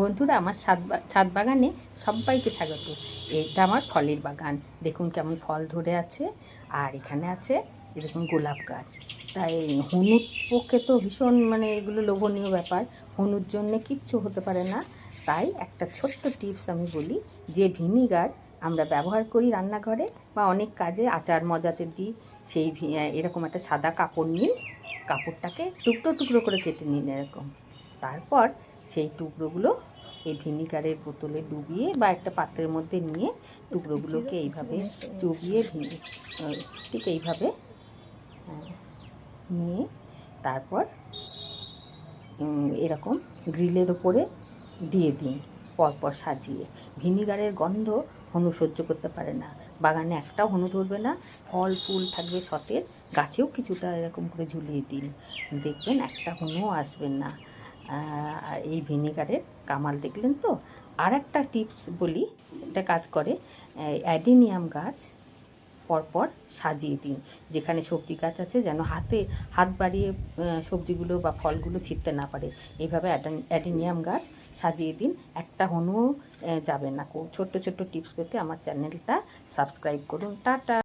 বন্ধুরা, আমার ছাদ ছাদ বাগানে সবাইকে স্বাগত। এটা আমার ফলের বাগান। দেখুন কেমন ফল ধরে আছে, আর এখানে আছে এরকম গোলাপ গাছ। তাই হনুর পক্ষে তো ভীষণ মানে এগুলো লোভনীয় ব্যাপার। হনুর জন্যে কিচ্ছু হতে পারে না। তাই একটা ছোট্ট টিপস আমি বলি, যে ভিনিগার আমরা ব্যবহার করি রান্নাঘরে বা অনেক কাজে, আচার মজাতে দিই, সেই এরকম একটা সাদা কাপড় নিন, কাপড়টাকে টুকরো টুকরো করে কেটে নিন এরকম। তারপর সেই টুকরোগুলো এই ভিনিগারের বোতলে ডুবিয়ে বা একটা পাত্রের মধ্যে নিয়ে টুকরোগুলোকে এইভাবে চুবিয়ে ঠিক এইভাবে নিয়ে তারপর এরকম গ্রিলের ওপরে দিয়ে দিন, পরপর সাজিয়ে। ভিনিগারের গন্ধ হনু সহ্য করতে পারে না। বাগানে একটাও হনু ধরবে না, ফল, ফুল থাকবে সতেজ, গাছেও কিছুটা এরকম করে ঝুলিয়ে দিন। দেখবেন একটা হনুও আসবেন না। এই ভিনেগারের কামাল দেখলেন তো? আর একটা টিপস বলি এটা কাজ করে অ্যাডেনিয়াম গাছ পরপর সাজিয়ে দিন, যেখানে সবজি গাছ আছে যেন হাতে, হাত বাড়িয়ে সবজিগুলো বা ফলগুলো ছিঁড়তে না পারে। এইভাবে অ্যাডান- অ্যাডিনিয়াম গাছ সাজিয়ে দিন, একটা হনুও যাবে না। ছোট্ট ছোট্ট টিপস পেতে আমার চ্যানেলটা সাবস্ক্রাইব করুন। টাটা!